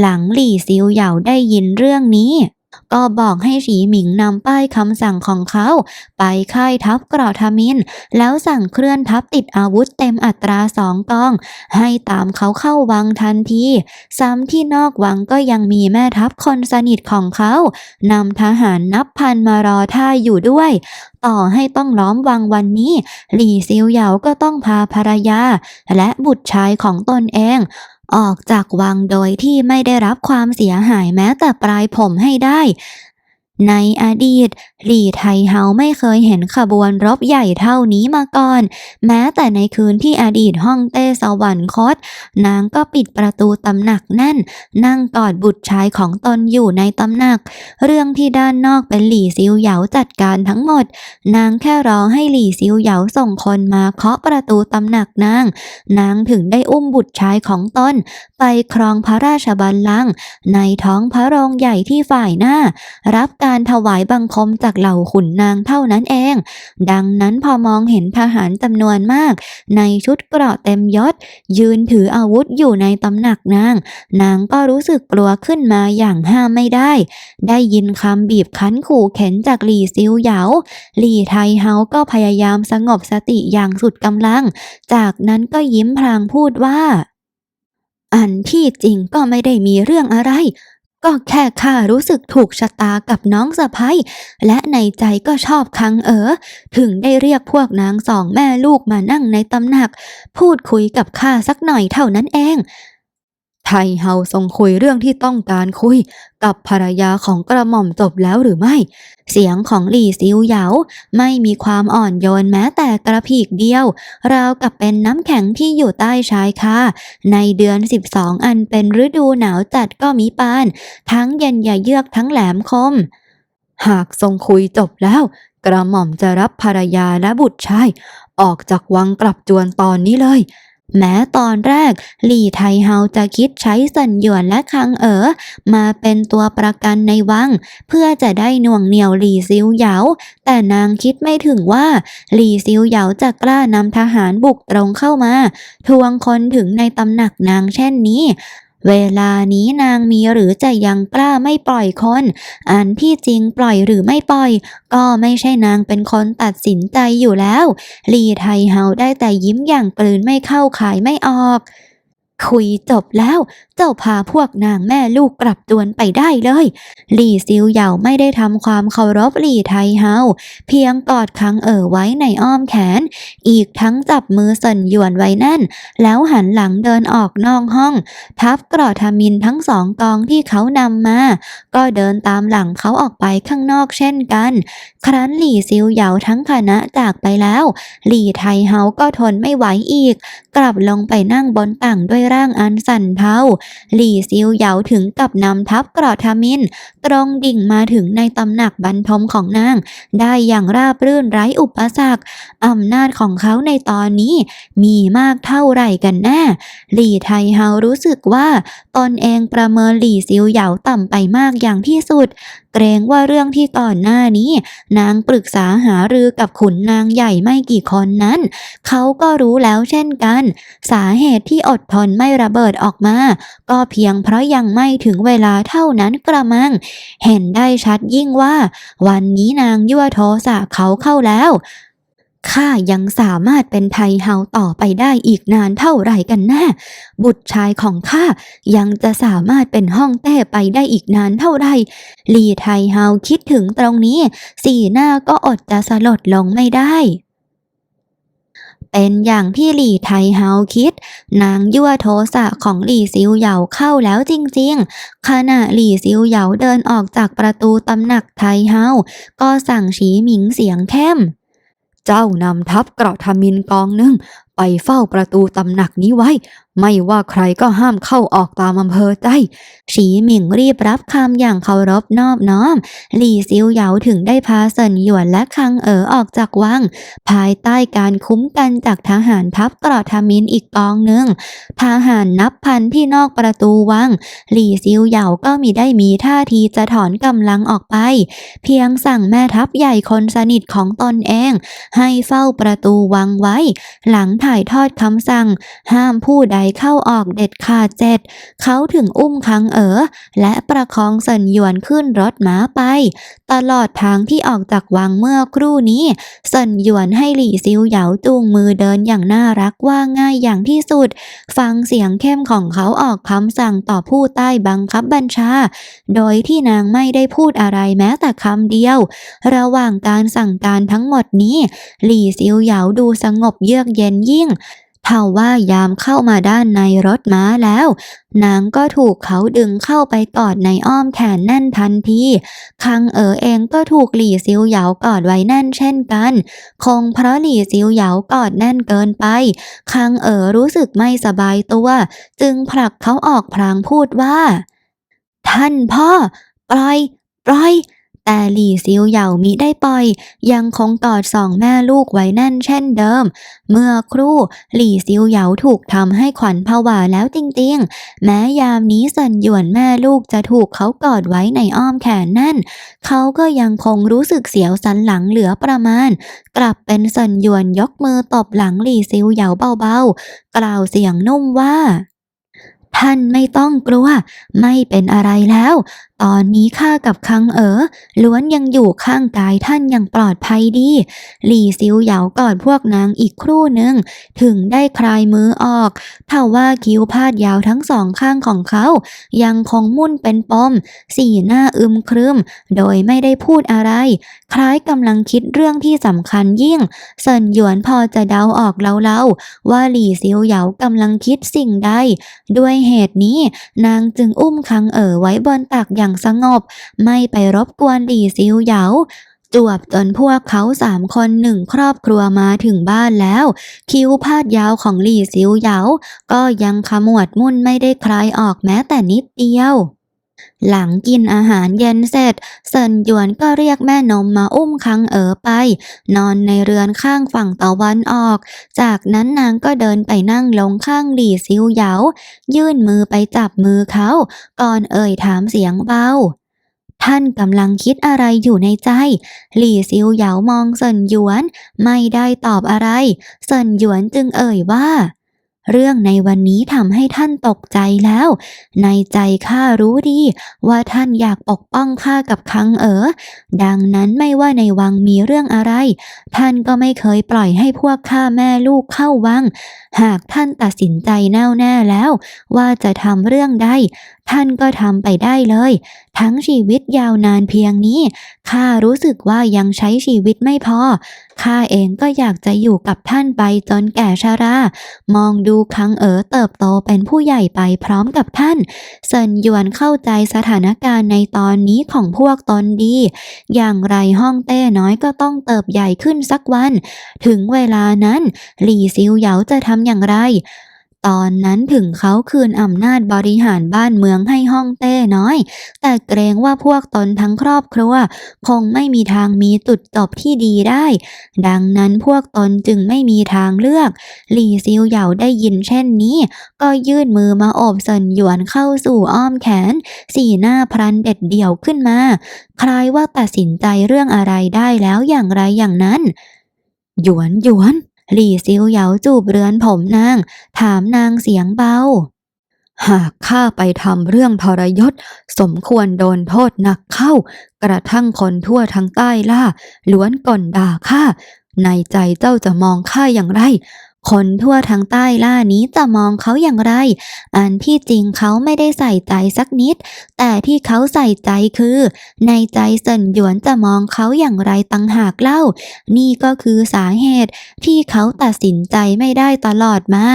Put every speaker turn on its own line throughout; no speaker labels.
หลังหลี่ซิวเหยาได้ยินเรื่องนี้ ก็บอกให้ฉีหมิงนำป้ายคำสั่งของเขา ไปค่ายทัพกรอทามิน แล้วสั่งเคลื่อนทัพติดอาวุธเต็มอัตราสองกอง ให้ตามเขาเข้าวังทันที ซ้ำที่นอกวังก็ยังมีแม่ทัพคนสนิทของเขานำทหารนับพันมารอท่าอยู่ด้วยต่อให้ต้องล้อมวังวันนี้ หลี่ซิวเหยาก็ต้องพาภรรยา และบุตรชายของตนเอง ออกจากวังโดยที่ไม่ได้รับความเสียหายแม้แต่ปลายผมให้ได้ ในอดีตหลี่ไทเฮาไม่เคยเห็นขบวนรบใหญ่เท่านี้มาก่อน แม้แต่ในคืนที่อดีตฮ่องเต้สวรรคต นางก็ปิดประตูตำหนักแน่น นั่งกอดบุตรชายของตนอยู่ในตำหนัก เรื่องที่ด้านนอกเป็นหลี่ซิวเหยาจัดการทั้งหมด นางแค่รอให้หลี่ซิวเหยาส่งคนมาเคาะประตูตำหนักนาง นางถึงได้อุ้มบุตรชายของตน ไปครองพระราชบัลลังก์ในท้องพระโรงใหญ่ที่ฝ่ายหน้า รับการถวายบังคมจากเหล่าขุนนางเท่านั้นเอง ดังนั้นพอมองเห็นทหารจำนวนมาก ในชุดเกราะเต็มยศ ยืนถืออาวุธอยู่ในตำหนักนาง นางก็รู้สึกกลัวขึ้นมาอย่างห้ามไม่ได้ ได้ยินคำบีบคั้นขู่เข็นจากหลี่ซิวเหยา หลี่ไทเฮาก็พยายามสงบสติอย่างสุดกำลัง จากนั้นก็ยิ้มพลางพูดว่า อันที่จริงก็ไม่ได้มีเรื่องอะไร ก็แค่ข้ารู้สึกถูกชะตากับน้องสะพ้ยและในใจก็ชอบคังเอ๋อถึงได้เรียกพวกนางสองแม่ลูกมานั่งในตำหนัก พูดคุยกับข้าสักหน่อยเท่านั้นเอง ไทเฮาทรงคุยเรื่องที่ต้องการคุย กับภรรยาของกระหม่อมจบแล้วหรือไม่ เสียงของหลี่ซิวเหยาไม่มีความอ่อนโยนแม้แต่กระพีกเดียว ราวกับเป็นน้ำแข็งที่อยู่ใต้ชายคาในเดือน 12 อันเป็นฤดูหนาวจัดก็มีปาน ทั้งเย็นอย่าเยือกทั้งแหลมคม หากทรงคุยจบแล้ว กระหม่อมจะรับภรรยาและบุตรชายออกจากวังกลับจวนตอนนี้เลย แม้ตอนแรกหลี่ไทเฮาจะคิดใช้สัญญวนและคังเอ๋อมาเป็นตัวประกันในวัง เพื่อจะได้น่วงเหนี่ยวหลี่ซิวเหยาแต่นางคิดไม่ถึงว่า หลี่ซิวเหยาจะกล้านำทหารบุกตรงเข้ามา ทวงคนถึงในตำหนักนางเช่นนี้ เวลานี้นางมีหรือจะยังกล้าไม่ปล่อยคน อันที่จริงปล่อยหรือไม่ปล่อย ก็ไม่ใช่นางเป็นคนตัดสินใจอยู่แล้ว ลีไทเฮาได้แต่ยิ้มอย่างกลืนไม่เข้าขายไม่ออก คุยจบแล้ว จ้าพาพวกนางแม่ลูกกลับจวนไปได้เลย หลี่ซิวเหยาไม่ได้ทำความเคารพหลี่ไทเฮาเพียงกอดคังเอ่อไว้ในอ้อมแขน อีกทั้งจับมือสันหยวนไว้แน่น แล้วหันหลังเดินออกนอกห้อง ทัพกรอทามินทั้งสองกองที่เขานำมา ก็เดินตามหลังเขาออกไปข้างนอกเช่นกัน ครั้นหลี่ซิวเหยาทั้งคณะจากไปแล้ว หลี่ไทเฮาก็ทนไม่ไหวอีก กลับลงไปนั่งบนต่างด้วยร่างอันสั่นเทาหลี่ซิวเหยาถึงกับนำทัพกราทามิน ตรงดิ่งมาถึงในตำหนักบรรทมของนาง ได้อย่างราบรื่นไร้อุปสรรคอำนาจของเขาในตอนนี้มีมากเท่าไหร่กันแน่หลี่ไทเฮารู้สึกว่า ตนเองประเมินหลี่ซิวเหยาต่ำไปมากอย่างที่สุด เกรงว่าเรื่องที่ก่อนหน้านี้ นางปรึกษาหารือกับขุนนางใหญ่ไม่กี่คนนั้น เขาก็รู้แล้วเช่นกัน สาเหตุที่อดทนไม่ระเบิดออกมา ก็เพียงเพราะยังไม่ถึงเวลาเท่านั้นกระมัง เห็นได้ชัดยิ่งว่า วันนี้นางยั่วโทสะเขาเข้าแล้ว ข้ายังสามารถเป็นไทเฮาต่อไปได้อีกนานเท่าไหร่กันแน่บุตรชายของข้ายังจะสามารถเป็นห้องเต้ไปได้อีกนานเท่าไหร่ลีไทเฮาคิดถึงตรงนี้ สีหน้าก็อดจะสลดลงไม่ได้เป็นอย่างที่หลี่ไทเฮาคิด นางยั่วโทสะของหลี่ซิวเหยาเข้าแล้วจริงๆ ขณะหลี่ซิวเหยาเดินออกจากประตูตำหนักไทเฮาก็สั่งฉีหมิงเสียงเข้ม เจ้านำทัพเกราะทมินกองหนึ่งไปเฝ้าประตูตำหนักนี้ไว้ไม่ว่าใครก็ห้ามเข้าออกตามอำเภอใจฉีหมิงรีบรับคำอย่างเคารพนอบน้อม หลี่ซิวเหยาถึงได้พาเซินหยวนและคังเอ๋อออกจากวัง ภายใต้การคุ้มกันจากทหารทัพกรอทามินอีกกองหนึ่ง ทหารนับพันที่นอกประตูวัง หลี่ซิวเหยาก็มีได้มีท่าทีจะถอนกำลังออกไป เพียงสั่งแม่ทัพใหญ่คนสนิทของตนเอง ให้เฝ้าประตูวังไว้ หลังถ่ายทอดคำสั่ง ห้ามผู้ใดเข้าออกเด็ดขาดเจ็ดเขาถึงอุ้มคังเอ๋อและประคองเซินหยวนขึ้นรถม้าไป ตลอดทางที่ออกจากวังเมื่อครู่นี้เซินหยวนให้หลี่ซิวเหยาจูงมือเดินอย่างน่ารักว่าง่ายอย่างที่สุด ฟังเสียงเข้มของเขาออกคำสั่งต่อผู้ใต้บังคับบัญชา โดยที่นางไม่ได้พูดอะไรแม้แต่คำเดียว ระหว่างการสั่งการทั้งหมดนี้ หลี่ซิวเหยาดูสงบเยือกเย็นยิ่ง เท่าว่ายามเข้ามาด้านในรถม้าแล้ว นางก็ถูกเขาดึงเข้าไปกอดในอ้อมแขนแน่นทันที คังเอ๋อเองก็ถูกหลี่ซิวเหยากอดไว้แน่นเช่นกัน คงเพราะหลี่ซิวเหยากอดแน่นเกินไป คังเอ๋อรู้สึกไม่สบายตัว จึงผลักเขาออกพลางพูดว่า ท่านพ่อ ปล่อย ปล่อย แต่หลี่ซิวเหยามิได้ปล่อย ยังคงกอดสองแม่ลูกไว้แน่นเช่นเดิม เมื่อครู่หลี่ซิวเหยาถูกทำให้ขวัญผวาแล้วจริงๆ แม้ยามนี้สันหยวนแม่ลูกจะถูกเขากอดไว้ในอ้อมแขนแน่น เขาก็ยังคงรู้สึกเสียวสันหลังเหลือประมาณ กลับเป็นสันหยวนยกมือตบหลังหลี่ซิวเหยาเบาๆ กล่าวเสียงนุ่มว่าท่านไม่ต้องกลัว ไม่เป็นอะไรแล้ว ตอนนี้ข้ากับคังเอ๋อล้วนยังอยู่ข้างกายท่านอย่างปลอดภัยดี หลี่ซิวเหยากอดพวกนางอีกครู่หนึ่ง ถึงได้คลายมือออกถ้าว่าคิ้วพาดยาวทั้งสองข้างของเขา ยังคงมุ่นเป็นปม สีหน้าอึมครึม โดยไม่ได้พูดอะไร คล้ายกำลังคิดเรื่องที่สำคัญยิ่งเซินหยวนพอจะเดาออกเล่าๆว่าหลี่ซิวเหยากำลังคิดสิ่งใด ด้วยเหตุนี้นางจึงอุ้มคังเอ๋อไว้บนตักอย่างสงบ ไม่ไปรบกวนหลี่ซิวเหยาจวบจนพวกเขาสามคนหนึ่งครอบครัวมาถึงบ้านแล้ว คิ้วพาดยาวของหลี่ซิวเหยาก็ยังขมวดมุ่นไม่ได้คลายออกแม้แต่นิดเดียว หลังกินอาหารเย็นเสร็จเซินหยวนก็เรียกแม่นมมาอุ้มคังเอ๋อไป นอนในเรือนข้างฝั่งตะวันออก จากนั้นนางก็เดินไปนั่งลงข้างหลี่ซิวเหยา ยื่นมือไปจับมือเขา ก่อนเอ่ยถามเสียงเบาท่านกำลังคิดอะไรอยู่ในใจ หลี่ซิวเหยามองเซินหยวน ไม่ได้ตอบอะไร เซินหยวนจึงเอ่ยว่า เรื่องในวันนี้ทำให้ท่านตกใจแล้ว ในใจข้ารู้ดี ว่าท่านอยากปกป้องข้ากับคังเอ๋อ ดังนั้นไม่ว่าในวังมีเรื่องอะไร ท่านก็ไม่เคยปล่อยให้พวกข้าแม่ลูกเข้าวัง หากท่านตัดสินใจแน่วแน่แล้ว ว่าจะทำเรื่องใด ท่านก็ทำไปได้เลย ทั้งชีวิตยาวนานเพียงนี้ ข้ารู้สึกว่ายังใช้ชีวิตไม่พอ ข้าเองก็อยากจะอยู่กับท่านไปจนแก่ชรา มองดูคังเอ๋อเติบโตเป็นผู้ใหญ่ไปพร้อมกับท่าน เซินหยวนเข้าใจสถานการณ์ในตอนนี้ของพวกตนดี อย่างไรห้องเต้น้อยก็ต้องเติบใหญ่ขึ้นสักวัน ถึงเวลานั้น หลี่ซิวเหยาจะทำอย่างไร ตอนนั้นถึงเขาคืนอำนาจบริหารบ้านเมืองให้ห้องเต้น้อย แต่เกรงว่าพวกตนทั้งครอบครัว คงไม่มีทางมีจุดจบที่ดีได้ ดังนั้นพวกตนจึงไม่มีทางเลือก หลี่ซิวเหยาได้ยินเช่นนี้ ก็ยื่นมือมาโอบเซินหยวนเข้าสู่อ้อมแขน สีหน้าพลันเด็ดเดี่ยวขึ้นมาคล้ายว่าตัดสินใจเรื่องอะไรได้แล้วอย่างไรอย่างนั้น หยวนหยวน หลี่ซิวเหยาจูบเรือนผมนาง ถามนางเสียงเบา หากข้าไปทำเรื่องทรยศ สมควรโดนโทษหนักเข้า กระทั่งคนทั่วทั้งใต้ล่าล้วนก่นด่าข้าในใจเจ้าจะมองข้าอย่างไร คนทั่วทั้งใต้ล่านี้จะมองเขาอย่างไร อันที่จริงเขาไม่ได้ใส่ใจสักนิด แต่ที่เขาใส่ใจคือ ในใจเซินหยวนจะมองเขาอย่างไรตั้งหากเล่า นี่ก็คือสาเหตุที่เขาตัดสินใจไม่ได้ตลอดมา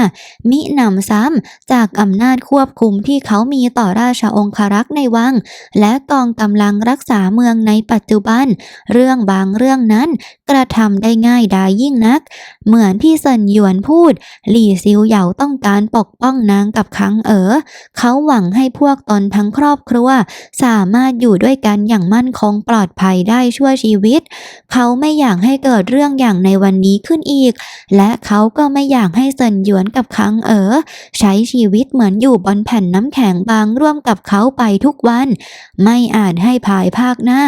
มิหนำซ้ำจากอำนาจควบคุมที่เขามีต่อราชองครักษ์ในวัง และกองกำลังรักษาเมืองในปัจจุบัน เรื่องบางเรื่องนั้น กระทำได้ง่ายดายยิ่งนัก เหมือนที่เซินหยวนพูด หลี่ซิวเหยาต้องการปกป้องนางกับคังเอ๋อเขาหวังให้พวกตนทั้งครอบครัว สามารถอยู่ด้วยกันอย่างมั่นคงปลอดภัยได้ชั่วชีวิต เขาไม่อยากให้เกิดเรื่องอย่างในวันนี้ขึ้นอีก และเขาก็ไม่อยากให้เซินหยวนกับคังเอ๋อใช้ชีวิตเหมือนอยู่บนแผ่นน้ำแข็งบางร่วมกับเขาไปทุกวัน ไม่อาจให้ภายภาคหน้า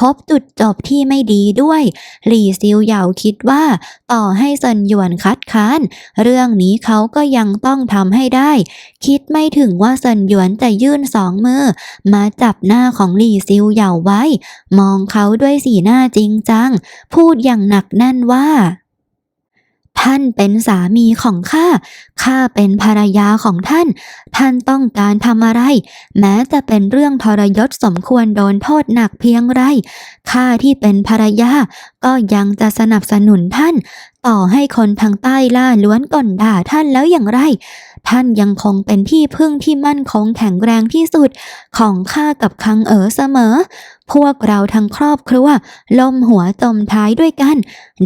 พบจุดจบที่ไม่ดีด้วย หลี่ซิวเหยาคิดว่า ต่อให้เซินหยวนคัดค้าน เรื่องนี้เขาก็ยังต้องทำให้ได้ คิดไม่ถึงว่าเซินหยวนจะยื่นสองมือ มาจับหน้าของหลี่ซิวเหยาไว้ มองเขาด้วยสีหน้าจริงจัง พูดอย่างหนักแน่นว่า ท่านเป็นสามีของข้า ข้าเป็นภรรยาของท่าน ท่านต้องการทำอะไร แม้จะเป็นเรื่องทรยศสมควรโดนโทษหนักเพียงไร ข้าที่เป็นภรรยาก็ยังจะสนับสนุนท่าน ต่อให้คนทางใต้ล่าล้วนก่นด่าท่านแล้วอย่างไร ท่านยังคงเป็นที่พึ่งที่มั่นคงแข็งแรงที่สุด ของข้ากับคังเอ๋อเสมอ พวกเราทั้งครอบครัวล้มหัวจมท้ายด้วยกัน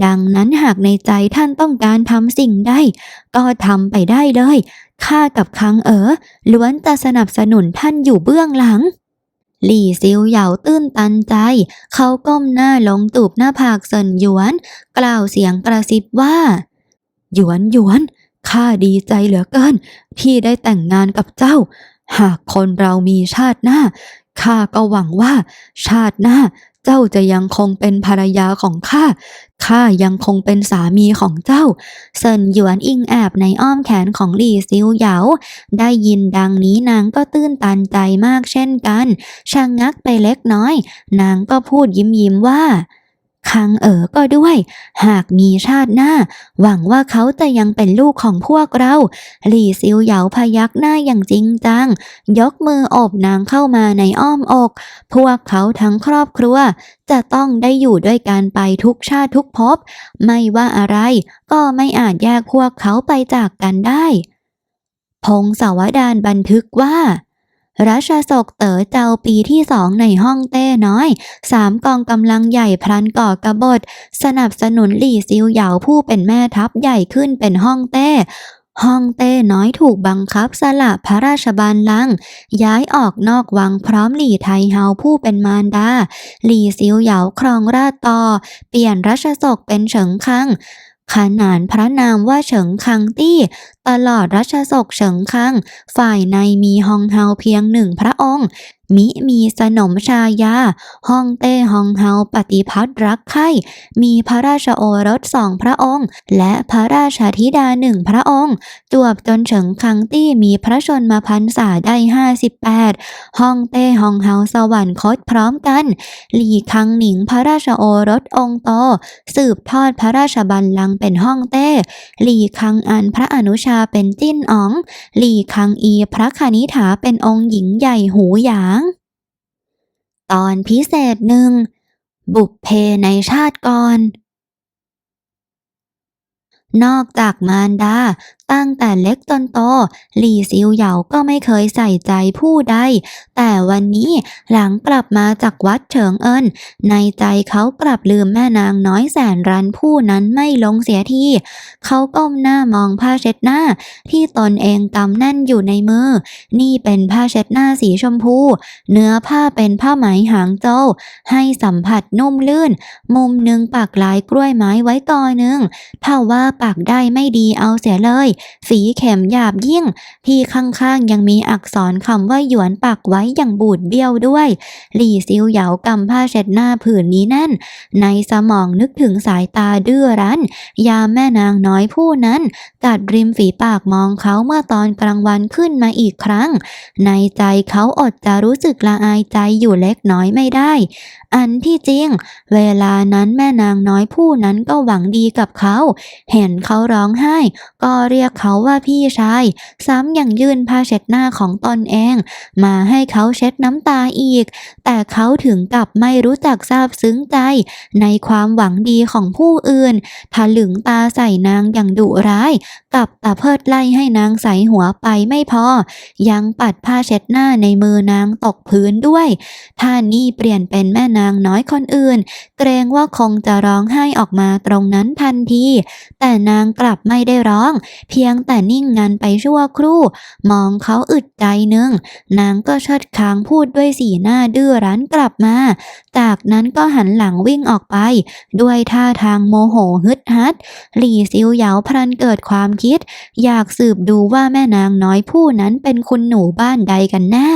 ดังนั้นหากในใจท่านต้องการทำสิ่งใดก็ทำไปได้เลยข้ากับคังเอ๋อล้วนจะสนับสนุนท่านอยู่เบื้องหลัง หลี่ซิวเหยาตื้นตันใจ เขาก้มหน้าลงตูบหน้าผากเซินหยวน กล่าวเสียงกระซิบว่า หยวนหยวนข้าดีใจเหลือเกิน ที่ได้แต่งงานกับเจ้า หากคนเรามีชาติหน้าข้าก็หวังว่า ชาติหน้า จ้าจะยังคงเป็นภรรยาของข้า ข้ายังคงเป็นสามีของเจ้า เซินหยวนอิงแอบในอ้อมแขนของหลี่ซิวเหยา ได้ยินดังนี้นางก็ตื้นตันใจมากเช่นกันชะงงักไปเล็กน้อย นางก็พูดยิ้มยิ้มว่า คังเอ๋อก็ด้วย หากมีชาติหน้า หวังว่าเขาจะยังเป็นลูกของพวกเรา หลี่ซิวเหยาพยักหน้าอย่างจริงจัง ยกมือโอบนางเข้ามาในอ้อมอก พวกเขาทั้งครอบครัว จะต้องได้อยู่ด้วยกันไปทุกชาติทุกภพ ไม่ว่าอะไร ก็ไม่อาจแยกพวกเขาไปจากกันได้ พงศาวดารบันทึกว่า รัชศกเต๋อเจ้าปีที่สองในห้องเต้น้อยสามกองกำลังใหญ่พลันก่อกบฏสนับสนุนหลี่ซิวเหยาผู้เป็นแม่ทัพใหญ่ขึ้นเป็นห้องเต้ห้องเต้น้อยถูกบังคับสละพระราชบัลลังก์ย้ายออกนอกวังพร้อมหลี่ไทเฮาผู้เป็นมารดา หลี่ซิวเหยาครองราชต่อ เปลี่ยนรัชศกเป็นเฉิงคัง ขนานพระนามว่าเฉิงคังตี้ ตลอดรัชศกเฉิงคัง ฝ่ายในมีฮองเฮาเพียงหนึ่งพระองค์ มิมีสนมชายาฮ่องเต้ฮองเฮาปฏิพัทธ์รักใคร่มีพระราชโอรสสองพระองค์ และพระราชธิดาหนึ่งพระองค์ จวบจนเฉิงคังตี้มีพระชนมาพรรษาได้ห้าสิบแปดฮ่องเต้ฮองเฮาสวรรคตพร้อมกัน หลี่คังหนิงพระราชโอรสองค์โต สืบทอดพระราชบัลลังก์เป็นฮ่องเต้ หลี่คังอันพระอนุชาเป็นจิ้นอ๋อง หลี่คังอีพระคณิษฐาเป็นองค์หญิงใหญ่หูหยาง ตอนพิเศษหนึ่ง บุพเพในชาติก่อน นอกจากมารดา ตั้งแต่เล็กจนโตหลี่ซิวเหยาก็ไม่เคยใส่ใจผู้ใด แต่วันนี้หลังกลับมาจากวัดเฉิงเอินในใจเขากลับลืมแม่นางน้อยแสนรันผู้นั้นไม่ลงเสียทีเขาก้มหน้ามองผ้าเช็ดหน้า ที่ตนเองกำแน่นอยู่ในมือ นี่เป็นผ้าเช็ดหน้าสีชมพู เนื้อผ้าเป็นผ้าไหมหางโจวให้สัมผัสนุ่มลื่น มุมหนึ่งปักลายกล้วยไม้ไว้กอหนึ่งถ้าว่าปักได้ไม่ดีเอาเสียเลยฝีเข็มหยาบยิ่ง ที่ข้างๆยังมีอักษรคำว่าหยวนปักไว้อย่างบูดเบี้ยวด้วย หลี่ซิวเหยากำผ้าเช็ดหน้าผืนนี้แน่น ในสมองนึกถึงสายตาดื้อรั้น ยามแม่นางน้อยผู้นั้นกัดริมฝีปากมองเขาเมื่อตอนกลางวันขึ้นมาอีกครั้ง ในใจเขาอดจะรู้สึกละอายใจอยู่เล็กน้อยไม่ได้ อันที่จริง เวลานั้นแม่นางน้อยผู้นั้นก็หวังดีกับเขา เห็นเขาร้องไห้ ก็เรียกกเขาว่าพี่ชาย ซ้ำยังยื่นผ้าเช็ดหน้าของตนเอง มาให้เขาเช็ดน้ำตาอีก แต่เขาถึงกับไม่รู้จักซาบซึ้งใจ ในความหวังดีของผู้อื่นทะลึงตาใส่นางอย่างดุร้าย กับตาเพิดไล่ให้นางใส่หัวไปไม่พอ ยังปัดผ้าเช็ดหน้าในมือนางตกพื้นด้วย ท่านี่เปลี่ยนเป็นแม่นางน้อยคนอื่น เกรงว่าคงจะร้องไห้ออกมาตรงนั้นทันที แต่นางกลับไม่ได้ร้องเพียงแต่นิ่งงันไปชั่วครู่ มองเขาอึดใจหนึ่ง นางก็เชิดค้างพูดด้วยสีหน้าดื้อรั้นกลับมา จากนั้นก็หันหลังวิ่งออกไป ด้วยท่าทางโมโหฮึดฮัด หลี่ซิวเหยาพลันเกิดความคิด อยากสืบดูว่าแม่นางน้อยผู้นั้นเป็นคุณหนูบ้านใดกันแน่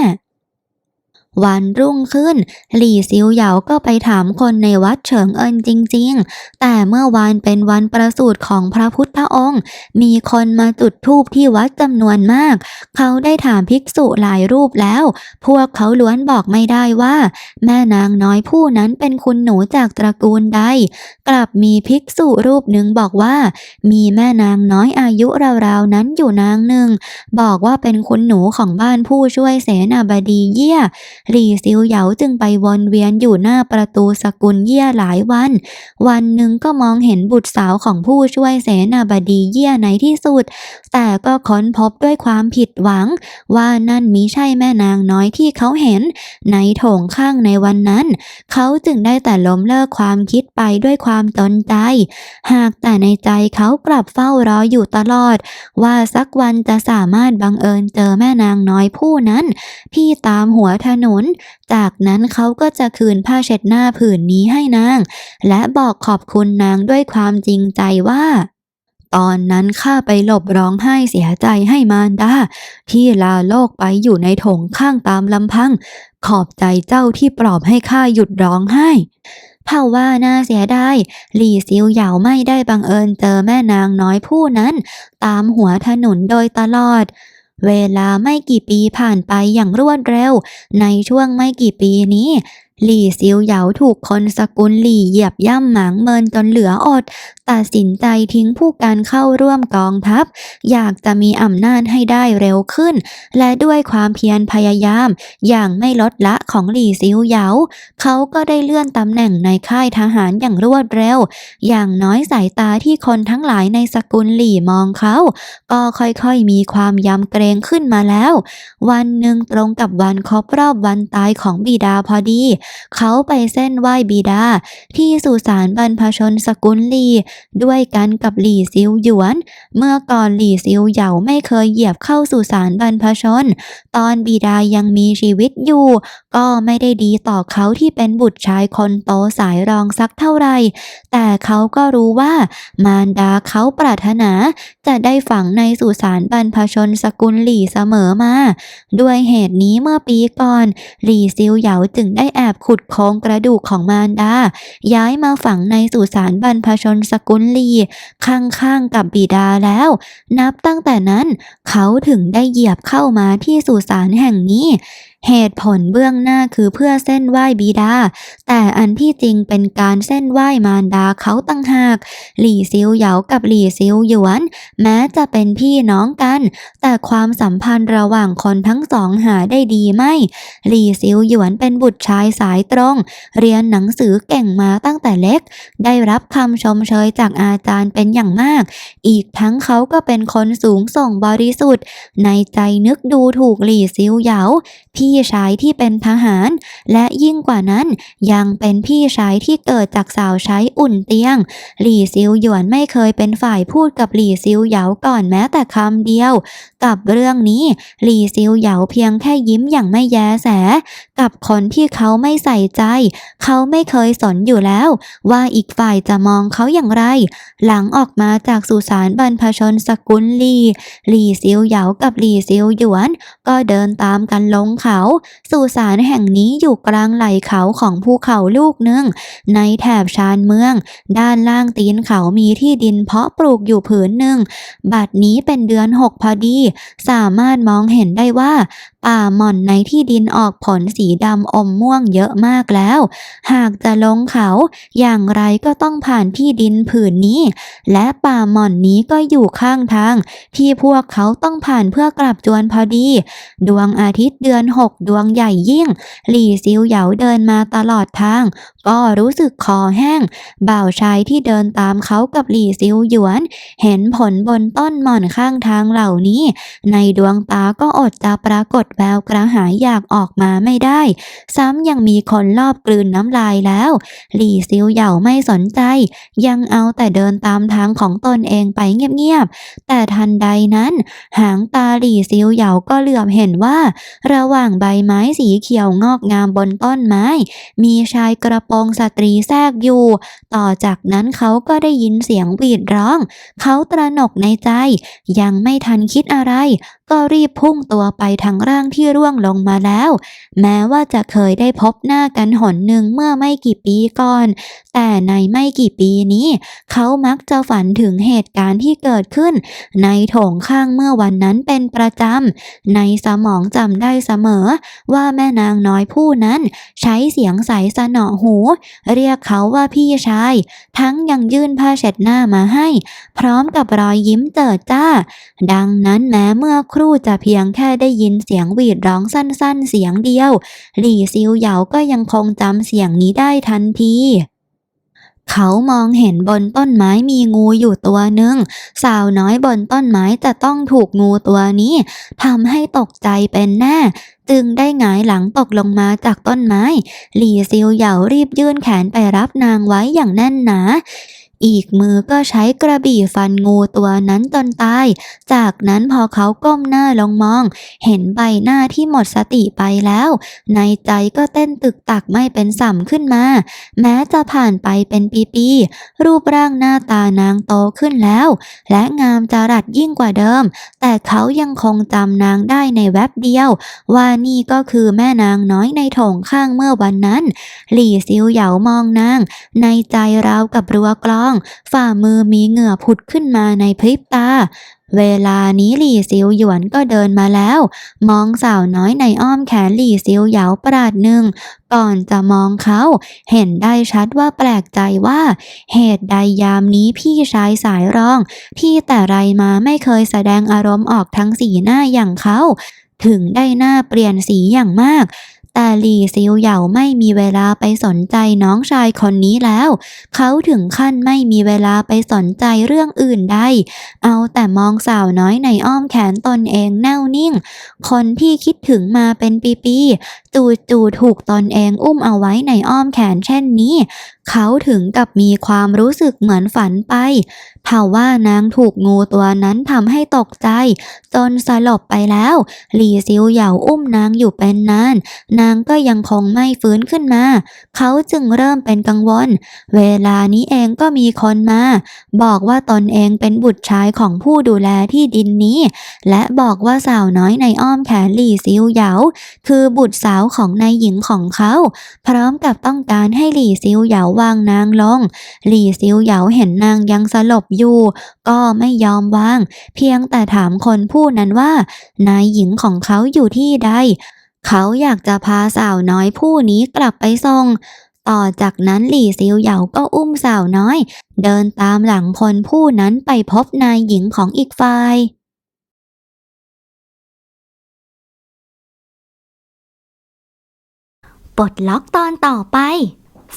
วันรุ่งขึ้น หลี่ซิวเหยาก็ไปถามคนในวัดเฉิงเอินจริง ๆ แต่เมื่อวานเป็นวันประสูติของพระพุทธองค์ มีคนมาจุดธูปที่วัดจำนวนมาก เขาได้ถามภิกษุหลายรูปแล้ว พวกเขาล้วนบอกไม่ได้ว่า แม่นางน้อยผู้นั้นเป็นคุณหนูจากตระกูลใด กลับมีภิกษุรูปหนึ่งบอกว่า มีแม่นางน้อยอายุราวๆนั้นอยู่นางหนึ่ง บอกว่าเป็นคุณหนูของบ้านผู้ช่วยเสนาบดีเยี่ยหลี่ซิวเหยาจึงไปวนเวียนอยู่หน้าประตูสกุลเยี่ยหลายวัน วันหนึ่งก็มองเห็นบุตรสาวของผู้ช่วยเสนาบดีเยี่ยในที่สุด แต่ก็ค้นพบด้วยความผิดหวัง ว่านั่นมิใช่แม่นางน้อยที่เขาเห็น ในโถงข้างในวันนั้น เขาจึงได้แต่ล้มเลิกความคิดไปด้วยความตนใจ หากแต่ในใจเขากลับเฝ้ารออยู่ตลอด ว่าสักวันจะสามารถบังเอิญเจอแม่นางน้อยผู้นั้นที่ตามหัวถนนจากนั้นเขาก็จะคืนผ้าเช็ดหน้าผืนนี้ให้นาง และบอกขอบคุณนางด้วยความจริงใจว่า ตอนนั้นข้าไปหลบร้องไห้เสียใจให้มารดาที่ลาโลกไปอยู่ในถงข้างตามลำพัง ขอบใจเจ้าที่ปลอบให้ข้าหยุดร้องไห้เผ่าว่าน่าเสียดายหลี่ซิวเหยาไม่ได้บังเอิญเจอแม่นางน้อยผู้นั้น ตามหัวถนนโดยตลอด เวลาไม่กี่ปีผ่านไปอย่างรวดเร็ว ในช่วงไม่กี่ปีนี้ หลี่ซิวเหยาถูกคนสกุลหลี่เหยียบย่ำหมางเมินจนเหลืออด ตัดสินใจทิ้งผู้การเข้าร่วมกองทัพ อยากจะมีอำนาจให้ได้เร็วขึ้น และด้วยความเพียรพยายาม อย่างไม่ลดละของหลี่ซิวเหยา เขาก็ได้เลื่อนตำแหน่งในค่ายทหารอย่างรวดเร็ว อย่างน้อยสายตาที่คนทั้งหลายในสกุลหลี่มองเขา ก็ค่อยๆมีความยำเกรงขึ้นมาแล้ว วันหนึ่งตรงกับวันครบรอบวันตายของบิดาพอดีเขาไปเส้นไหว้บิดา ที่สุสานบรรพชนสกุลหลี ด้วยกันกับหลี่ซิวหยวน เมื่อก่อนหลี่ซิวเหยาไม่เคยเหยียบเข้าสุสานบรรพชน ตอนบิดายังมีชีวิตอยู่ ก็ไม่ได้ดีต่อเขาที่เป็นบุตรชายคนโตสายรองสักเท่าไหร่แต่เขาก็รู้ว่า มารดาเขาปรารถนาจะได้ฝังในสุสานบรรพชนสกุลหลี่เสมอมา ด้วยเหตุนี้เมื่อปีก่อน หลี่ซิวเหยาจึงได้แอบขุดโครงกระดูกของมารดา ย้ายมาฝังในสุสานบรรพชนสกุลลี ข้างๆกับบิดาแล้ว นับตั้งแต่นั้น เขาถึงได้เหยียบเข้ามาที่สุสานแห่งนี้ เหตุผลเบื้องหน้าคือเพื่อเส้นไหว้บิดา แต่อันที่จริงเป็นการเส้นไหว้มารดาเขาตั้งหาก หลี่ซิวเหยากับหลี่ซิวหยวน แม้จะเป็นพี่น้องกัน แต่ความสัมพันธ์ระหว่างคนทั้งสองหาได้ดีไม่ หลี่ซิวหยวนเป็นบุตรชายสายตรง เรียนหนังสือเก่งมาตั้งแต่เล็ก ได้รับคำชมเชยจากอาจารย์เป็นอย่างมาก อีกทั้งเขาก็เป็นคนสูงส่งบริสุทธิ์ ในใจนึกดูถูกหลี่ซิวเหยาพี่ี่ชายที่เป็นทหาร และยิ่งกว่านั้นยังเป็นพี่ชายที่เกิดจากสาวใช้อุ่นเตียง หลี่ซิวหยวนไม่เคยเป็นฝ่ายพูดกับหลี่ซิวเหยาก่อนแม้แต่คำเดียว กับเรื่องนี้หลี่ซิวเหยาเพียงแค่ยิ้มอย่างไม่แยแส กับคนที่เขาไม่ใส่ใจ เขาไม่เคยสนอยู่แล้ว ว่าอีกฝ่ายจะมองเขาอย่างไร หลังออกมาจากสุสานบรรพชนสกุลหลีหลี่ซิวเหยากับหลี่ซิวหยวน ก็เดินตามกันลงเขาสุสานแห่งนี้อยู่กลางไหล่เขาของภูเขาลูกหนึ่ง ในแถบชานเมือง ด้านล่างตีนเขามีที่ดินเพาะปลูกอยู่ผืนหนึ่ง บัดนี้เป็นเดือนหกพอดี สามารถมองเห็นได้ว่า ป่าหม่อนในที่ดินออกผลสีดำอมม่วงเยอะมากแล้ว หากจะลงเขาอย่างไรก็ต้องผ่านที่ดินผืนนี้ และป่าหม่อนนี้ก็อยู่ข้างทาง ที่พวกเขาต้องผ่านเพื่อกลับจวนพอดี ดวงอาทิตย์เดือนหกดวงใหญ่ยิ่ง หลี่ซิวเหยาเดินมาตลอดทาง ก็รู้สึกคอแห้ง บ่าวชายที่เดินตามเขากับหลี่ซิวหยวน เห็นผลบนต้นหม่อนข้างทางเหล่านี้ ในดวงตาก็อดจะปรากฏแววกระหายอยากออกมาไม่ได้ ซ้ำยังมีคนลอบกลืนน้ำลายแล้ว หลี่ซิวเหยาไม่สนใจ ยังเอาแต่เดินตามทางของตนเองไปเงียบๆแต่ทันใดนั้น หางตาหลี่ซิวเหยาก็เหลือบเห็นว่า ระหว่างใบไม้สีเขียวงอกงามบนต้นไม้ มีชายกระโปรงสตรีแทรกอยู่ ต่อจากนั้นเขาก็ได้ยินเสียงหวีดร้อง เขาตระหนกในใจ ยังไม่ทันคิดอะไรก็รีบพุ่งตัวไปทางร่างที่ร่วงลงมาแล้ว แม้ว่าจะเคยได้พบหน้ากันหนหนึ่งเมื่อไม่กี่ปีก่อน แต่ในไม่กี่ปีนี้ เขามักจะฝันถึงเหตุการณ์ที่เกิดขึ้น ในโถงข้างเมื่อวันนั้นเป็นประจำ ในสมองจำได้เสมอ ว่าแม่นางน้อยผู้นั้น ใช้เสียงใสสนอหู เรียกเขาว่าพี่ชาย ทั้งยังยื่นผ้าเช็ดหน้ามาให้ พร้อมกับรอยยิ้มเจิดจ้า ดังนั้นแม้เมื่อครู่จะเพียงแค่ได้ยินเสียงหวีดร้องสั้นๆ เสียงเดียว หลี่ซิวเหยาก็ยังคงจำเสียงนี้ได้ทันทีเขามองเห็นบนต้นไม้มีงูอยู่ตัวหนึ่ง สาวน้อยบนต้นไม้จะต้องถูกงูตัวนี้ทำให้ตกใจเป็นแน่ จึงได้หงายหลังตกลงมาจากต้นไม้ หลี่ซิวเหยารีบยื่นแขนไปรับนางไว้อย่างแน่นหนา อีกมือก็ใช้กระบี่ฟันงูตัวนั้นจนตาย จากนั้นพอเขาก้มหน้าลงมอง เห็นใบหน้าที่หมดสติไปแล้ว ในใจก็เต้นตึกตักไม่เป็นสัมขึ้นมา แม้จะผ่านไปเป็นปีๆ รูปร่างหน้าตานางโตขึ้นแล้ว และงามจรัสยิ่งกว่าเดิม แต่เขายังคงจำนางได้ในแวบเดียว ว่านี่ก็คือแม่นางน้อยในโถงข้างเมื่อวันนั้น หลี่ซิวเหยามองนาง ในใจราวกับรัวกลอง ฝ่ามือมีเหงื่อผุดขึ้นมาในพริบตา เวลานี้หลี่ซิวหยวนก็เดินมาแล้ว มองสาวน้อยในอ้อมแขนหลี่ซิวเหยาปราดหนึ่ง ก่อนจะมองเขา เห็นได้ชัดว่าแปลกใจว่า เหตุใดยามนี้พี่ชายสายรอง ที่แต่ไรมาไม่เคยแสดงอารมณ์ออกทั้งสีหน้าอย่างเขาถึงได้หน้าเปลี่ยนสีอย่างมาก แต่หลี่ซิวเหยาไม่มีเวลาไปสนใจน้องชายคนนี้แล้ว เขาถึงขั้นไม่มีเวลาไปสนใจเรื่องอื่นใด เอาแต่มองสาวน้อยในอ้อมแขนตนเองแน่วนิ่ง คนที่คิดถึงมาเป็นปีๆจู่ๆถูกตนเองอุ้มเอาไว้ในอ้อมแขนเช่นนี้ เขาถึงกับมีความรู้สึกเหมือนฝันไป ท่าว่านางถูกงูตัวนั้นทำให้ตกใจ จนสลบไปแล้ว หลี่ซิวเหยาอุ้มนางอยู่เป็นนาน นางก็ยังคงไม่ฟื้นขึ้นมา เขาจึงเริ่มเป็นกังวล เวลานี้เองก็มีคนมา บอกว่าตนเองเป็นบุตรชายของผู้ดูแลที่ดินนี้ และบอกว่าสาวน้อยในอ้อมแขนหลี่ซิวเหยา คือบุตรสาวของนายหญิงของเขา พร้อมกับต้องการให้หลี่ซิวเหยาวางนางลง หลี่ซิวเหยาเห็นนางยังสลบอยู่ ก็ไม่ยอมวาง เพียงแต่ถามคนผู้นั้นว่า นายหญิงของเขาอยู่ที่ใด เขาอยากจะพาสาวน้อยผู้นี้กลับไปส่งต่อจากนั้นหลี่ซิวเหยาก็อุ้มสาวน้อย เดินตามหลังคนผู้นั้นไปพบนายหญิงของอีกฝ่าย
ปลดล็อกตอนต่อไป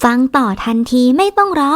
ฟังต่อทันทีไม่ต้องรอ